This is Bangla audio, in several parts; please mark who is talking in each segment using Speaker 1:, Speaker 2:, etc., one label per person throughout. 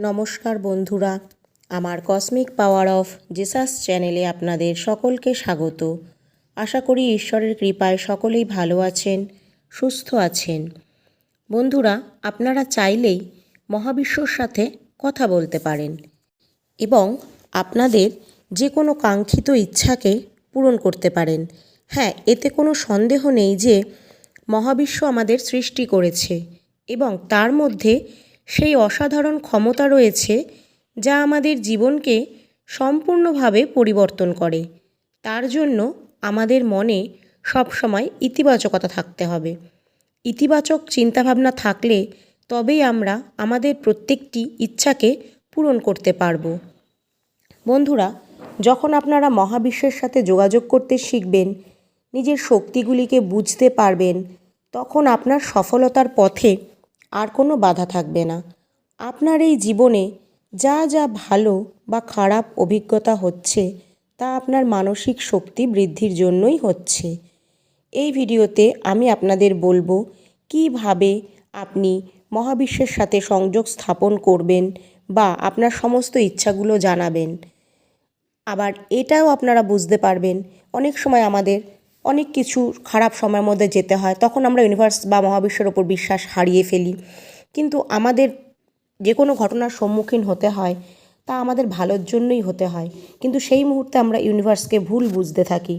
Speaker 1: নমস্কার বন্ধুরা, আমার কসমিক পাওয়ার অফ জেসাস চ্যানেলে আপনাদের সকলকে স্বাগত। আশা করি ঈশ্বরের কৃপায় সকলেই ভালো আছেন, সুস্থ আছেন। বন্ধুরা, আপনারা চাইলেই মহাবিশ্বর সাথে কথা বলতে পারেন এবং আপনাদের যে কোনো কাঙ্ক্ষিত ইচ্ছাকে পূরণ করতে পারেন। হ্যাঁ এতে কোনো সন্দেহ নেই যে মহাবিশ্ব আমাদের সৃষ্টি করেছে এবং তার মধ্যে সেই অসাধারণ ক্ষমতা রয়েছে যা আমাদের জীবনকে সম্পূর্ণভাবে পরিবর্তন করে। তার জন্য আমাদের মনে সবসময় ইতিবাচকতা থাকতে হবে। ইতিবাচক চিন্তাভাবনা থাকলে তবেই আমরা আমাদের প্রত্যেকটি ইচ্ছাকে পূরণ করতে পারব। বন্ধুরা, যখন আপনারা মহাবিশ্বের সাথে যোগাযোগ করতে শিখবেন, নিজের শক্তিগুলিকে বুঝতে পারবেন, তখন আপনার সফলতার পথে আর কোনো বাধা থাকবে না। আপনার এই জীবনে যা যা ভালো বা খারাপ অভিজ্ঞতা হচ্ছে, তা আপনার মানসিক শক্তি বৃদ্ধির জন্যই হচ্ছে। এই ভিডিওতে আমি আপনাদের বলব, কীভাবে আপনি মহাবিশ্বের সাথে সংযোগ স্থাপন করবেন বা আপনার সমস্ত ইচ্ছাগুলো জানাবেন। আবার এটাও আপনারা বুঝতে পারবেন, অনেক সময় আমাদের অনেক কিছু খারাপ সময়ের মধ্যে যেতে হয়। তখন আমরা ইউনিভার্স বা মহাবিশ্বের ওপর বিশ্বাস হারিয়ে ফেলি। কিন্তু আমাদের যে কোনো ঘটনার সম্মুখীন হতে হয়, তা আমাদের ভালোর জন্যই হতে হয়। কিন্তু সেই মুহূর্তে আমরা ইউনিভার্সকে ভুল বুঝতে থাকি।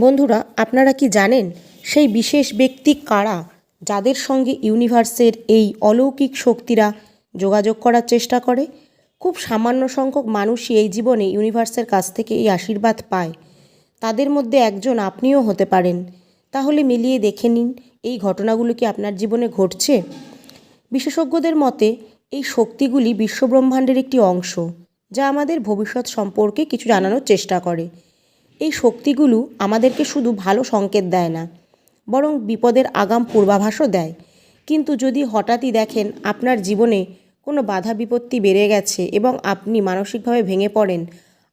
Speaker 1: বন্ধুরা, আপনারা কি জানেন সেই বিশেষ ব্যক্তি কারা যাদের সঙ্গে ইউনিভার্সের এই অলৌকিক শক্তিরা যোগাযোগ করার চেষ্টা করে? খুব সামান্য সংখ্যক মানুষই এই জীবনে ইউনিভার্সের কাছ থেকে এই আশীর্বাদ পায়। তাদের মধ্যে একজন আপনিও হতে পারেন। তাহলে মিলিয়ে দেখে নিন, এই ঘটনাগুলো কি আপনার জীবনে ঘটছে? বিশেষজ্ঞদের মতে, এই শক্তিগুলি বিশ্বব্রহ্মাণ্ডের একটি অংশ, যা আমাদের ভবিষ্যৎ সম্পর্কে কিছু জানানোর চেষ্টা করে। এই শক্তিগুলো আমাদেরকে শুধু ভালো সংকেত দেয় না, বরং বিপদের আগাম পূর্বাভাসও দেয়। কিন্তু যদি হঠাৎই দেখেন আপনার জীবনে কোনো বাধা বিপত্তি বেড়ে গেছে এবং আপনি মানসিকভাবে ভেঙে পড়েন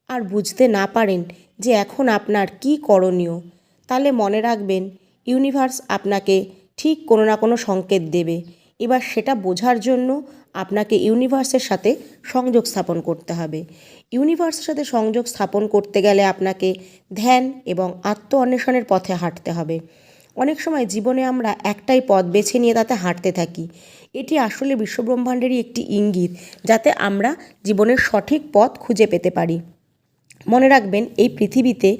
Speaker 1: আর বুঝতে না পারেন যে এখন আপনার কি করণীয়, তাহলে মনে রাখবেন ইউনিভার্স আপনাকে ঠিক কোনো না কোনো সংকেত দেবে। এবার সেটা বোঝার জন্য আপনাকে ইউনিভার্সের সাথে সংযোগ স্থাপন করতে হবে। ইউনিভার্সের সাথে সংযোগ স্থাপন করতে গেলে আপনাকে ধ্যান এবং আত্ম অন্বেষণের পথে হাঁটতে হবে। অনেক সময় জীবনে আমরা একটাই পথ বেছে নিয়ে তাতে হাঁটতে থাকি। এটি আসলে বিশ্বব্রহ্মাণ্ডেরই একটি ইঙ্গিত, যাতে আমরা জীবনের সঠিক পথ খুঁজে পেতে পারি। মনে রাখবেন, এই পৃথিবীতে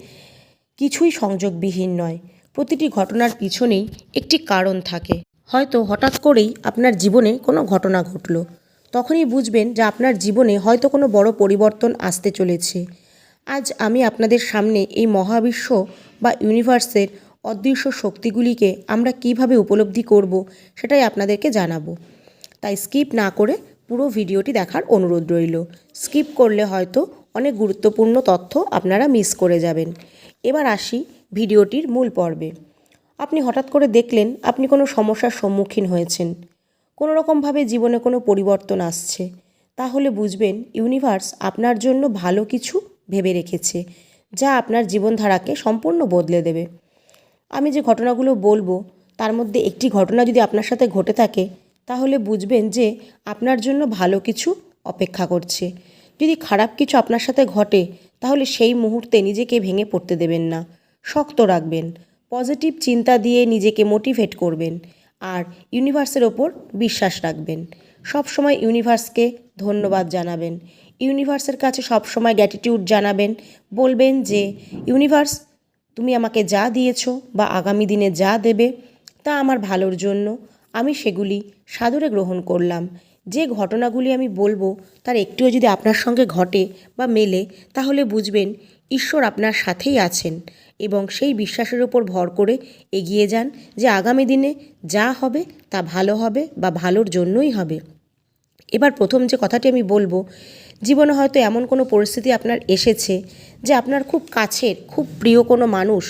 Speaker 1: কিছুই সংযোগবিহীন নয়। প্রতিটি ঘটনার পিছনেই একটি কারণ থাকে। হয়তো হঠাৎ করেই আপনার জীবনে কোনো ঘটনা ঘটলো। তখনই বুঝবেন যে আপনার জীবনে হয়তো কোনো বড় পরিবর্তন আসতে চলেছে। আজ আমি আপনাদের সামনে এই মহাবিশ্ব বা ইউনিভার্সের অদৃশ্য শক্তিগুলিকে আমরা কীভাবে উপলব্ধি করব, সেটাই আপনাদেরকে জানাব। তাই স্কিপ না করে পুরো ভিডিওটি দেখার অনুরোধ রইল। স্কিপ করলে হয়তো অনেক গুরুত্বপূর্ণ তথ্য আপনারা মিস করে যাবেন। এবার আসি ভিডিওটির মূল পর্বে। আপনি হঠাৎ করে দেখলেন আপনি কোনো সমস্যার সম্মুখীন হয়েছেন। কোনো রকমভাবে জীবনে কোনো পরিবর্তন আসছে। তাহলে বুঝবেন ইউনিভার্স আপনার জন্য ভালো কিছু ভেবে রেখেছে, যা আপনার জীবনধারাকে সম্পূর্ণ বদলে দেবে। আমি যে ঘটনাগুলো বলব, তার মধ্যে একটি ঘটনা যদি আপনার সাথে ঘটে থাকে, তাহলে বুঝবেন যে আপনার জন্য ভালো কিছু অপেক্ষা করছে। যদি খারাপ কিছু আপনার সাথে ঘটে, তাহলে সেই মুহূর্তে নিজেকে ভেঙে পড়তে দেবেন না। শক্ত রাখবেন, পজিটিভ চিন্তা দিয়ে নিজেকে মোটিভেট করবেন, আর ইউনিভার্সের ওপর বিশ্বাস রাখবেন। সব সময় ইউনিভার্সকে ধন্যবাদ জানাবেন। ইউনিভার্সের কাছে সব সময় গ্র্যাটিটিউড জানাবেন। বলবেন যে, ইউনিভার্স, তুমি আমাকে যা দিয়েছ বা আগামী দিনে যা দেবে, তা আমার ভালোর জন্য। আমি সেগুলি সাদরে গ্রহণ করলাম। যে ঘটনাগুলি আমি বলব, তার একটিও যদি আপনার সঙ্গে ঘটে বা মেলে, তাহলে বুঝবেন ঈশ্বর আপনার সাথেই আছেন এবং সেই বিশ্বাসের ওপর ভর করে এগিয়ে যান যে আগামী দিনে যা হবে তা ভালো হবে বা ভালোর জন্যই হবে। এবার প্রথম যে কথাটি আমি বলব, জীবনে হয়তো এমন কোনো পরিস্থিতি আপনার এসেছে যে আপনার খুব কাছের, খুব প্রিয় কোনো মানুষ,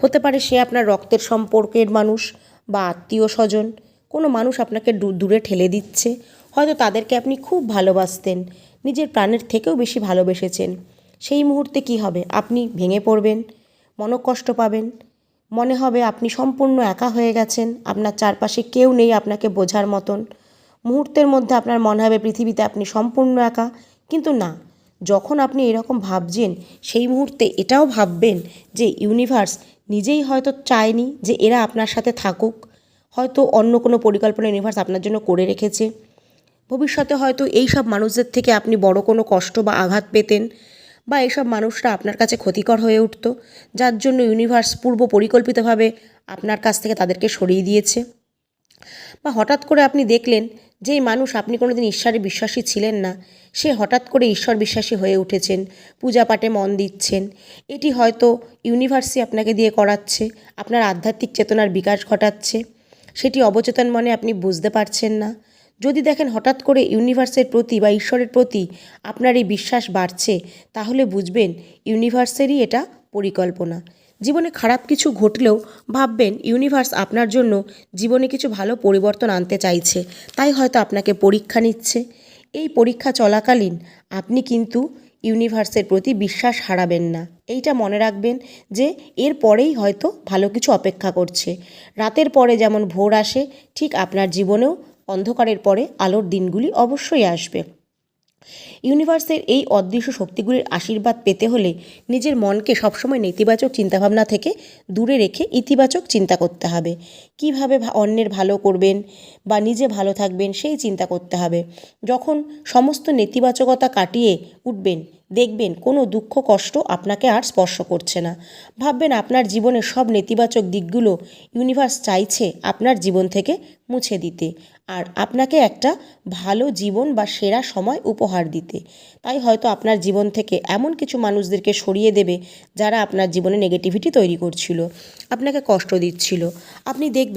Speaker 1: হতে পারে সে আপনার রক্তের সম্পর্কের মানুষ বা আত্মীয় স্বজন কোনো মানুষ আপনাকে দূরে ঠেলে দিচ্ছে। হয়তো তাদেরকে আপনি খুব ভালোবাসতেন, নিজের প্রাণের থেকেও বেশি ভালোবেসেছেন। সেই মুহূর্তে কি হবে? আপনি ভেঙে পড়বেন, মনকষ্ট পাবেন। মনে হবে আপনি সম্পূর্ণ একা হয়ে গেছেন, আপনার চারপাশে কেউ নেই আপনাকে বোঝার মতন। মুহূর্তের মধ্যে আপনার মনে হবে পৃথিবীতে আপনি সম্পূর্ণ একা। কিন্তু না, যখন আপনি এরকম ভাবছেন, সেই মুহূর্তে এটাও ভাববেন যে ইউনিভার্স নিজেই হয়তো চায়নি যে এরা আপনার সাথে থাকুক। হয়তো অন্য কোনো পরিকল্পনা ইউনিভার্স আপনার জন্য করে রেখেছে। ভবিষ্যতে হয়তো এই সব মানুষদের থেকে আপনি বড় কোনো কষ্ট বা আঘাত পেতেন বা এইসব মানুষরা আপনার কাছে ক্ষতিকর হয়ে উঠতো, যার জন্য ইউনিভার্স পূর্ব পরিকল্পিতভাবে আপনার কাছ থেকে তাদেরকে সরিয়ে দিয়েছে। বা হঠাৎ করে আপনি দেখলেন যেই মানুষ আপনি কোনোদিন ঈশ্বরে বিশ্বাসী ছিলেন না, সে হঠাৎ করে ঈশ্বর বিশ্বাসী হয়ে উঠেছেন, পূজা পাঠে মন দিচ্ছেন। এটি হয়তো ইউনিভার্সই আপনাকে দিয়ে করাচ্ছে, আপনার আধ্যাত্মিক চেতনার বিকাশ ঘটাচ্ছে। সেটি অবচেতন মনে আপনি বুঝতে পারছেন না। যদি দেখেন হঠাৎ করে ইউনিভার্সের প্রতি বা ঈশ্বরের প্রতি আপনার এই বিশ্বাস বাড়ছে, তাহলে বুঝবেন ইউনিভার্সেরই এটা পরিকল্পনা। জীবনে খারাপ কিছু ঘটলেও ভাববেন ইউনিভার্স আপনার জন্য জীবনে কিছু ভালো পরিবর্তন আনতে চাইছে, তাই হয়তো আপনাকে পরীক্ষা নিচ্ছে। এই পরীক্ষা চলাকালীন আপনি কিন্তু ইউনিভার্সের প্রতি বিশ্বাস হারাবেন না। এইটা মনে রাখবেন যে, এর পরেই হয়তো ভালো কিছু অপেক্ষা করছে। রাতের পরে যেমন ভোর আসে, ঠিক আপনার জীবনেও অন্ধকারের পরে আলোর দিনগুলি অবশ্যই আসবে। ইউনিভার্সের এই অদৃশ্য শক্তিগুলির আশীর্বাদ পেতে হলে নিজের মনকে সবসময় নেতিবাচক চিন্তাভাবনা থেকে দূরে রেখে ইতিবাচক চিন্তা করতে হবে। কীভাবে অন্যের ভালো করবেন বা নিজে ভালো থাকবেন সেই চিন্তা করতে হবে। যখন সমস্ত নেতিবাচকতা কাটিয়ে উঠবেন, দেখবেন কোনো দুঃখ, কষ্ট আপনাকে আর স্পর্শ করছে না। ভাববেন আপনার জীবনের সব নেতিবাচক দিকগুলো ইউনিভার্স চাইছে আপনার জীবন থেকে মুছে দিতে আর আপনাকে একটা ভালো জীবন বা সেরা সময় উপহার দিতে। তাই হয়তো আপনার জীবন থেকে এমন কিছু মানুষদেরকে সরিয়ে দেবে যারা আপনার জীবনে নেগেটিভিটি তৈরি করছিল। আপনাকে কষ্ট দিচ্ছিল। আপনি দেখবেন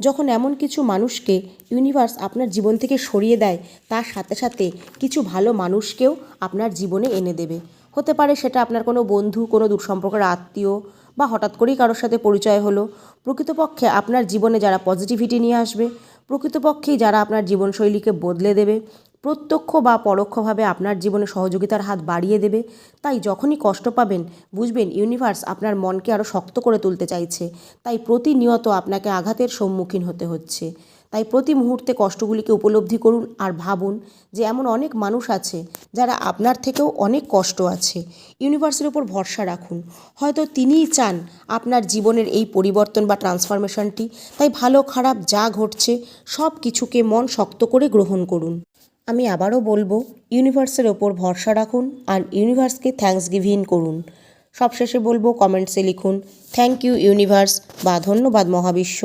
Speaker 1: যখন এমন কিছু মানুষকে ইউনিভার্স আপনার জীবন থেকে সরিয়ে দেয়, তার সাথে সাথে কিছু ভালো মানুষকেও আপনার জীবনে এনে দেবে। হতে পারে সেটা আপনার কোনো বন্ধু, কোনো দূর সম্পর্কের আত্মীয় বা হঠাৎ করেই কারোর সাথে পরিচয় হলো। প্রকৃতপক্ষে আপনার জীবনে যারা পজিটিভিটি নিয়ে আসবে, প্রকৃতপক্ষেই যারা আপনার জীবনশৈলীকে বদলে দেবে প্রত্যক্ষ বা পরোক্ষভাবে আপনার জীবনে সহযোগিতার হাত বাড়িয়ে দেবে। তাই যখনই কষ্ট পাবেন, বুঝবেন ইউনিভার্স আপনার মনকে আরও শক্ত করে তুলতে চাইছে। তাই প্রতিনিয়ত আপনাকে আঘাতের সম্মুখীন হতে হচ্ছে। তাই প্রতি মুহূর্তে কষ্টগুলিকে উপলব্ধি করুন আর ভাবুন যে এমন অনেক মানুষ আছে যারা আপনার থেকেও অনেক কষ্ট আছে। ইউনিভার্সের উপর ভরসা রাখুন। হয়তো তিনিই চান আপনার জীবনের এই পরিবর্তন বা ট্রান্সফরমেশনটি তাই ভালো খারাপ যা ঘটছে সব কিছুকে মন শক্ত করে গ্রহণ করুন। আমি আবারও বলব ইউনিভার্সের ওপর ভরসা রাখুন আর ইউনিভার্সকে থ্যাংকস গিভিং করুন। সবশেষে বলব কমেন্টসে লিখুন থ্যাংক ইউ ইউনিভার্স বা ধন্যবাদ মহাবিশ্ব।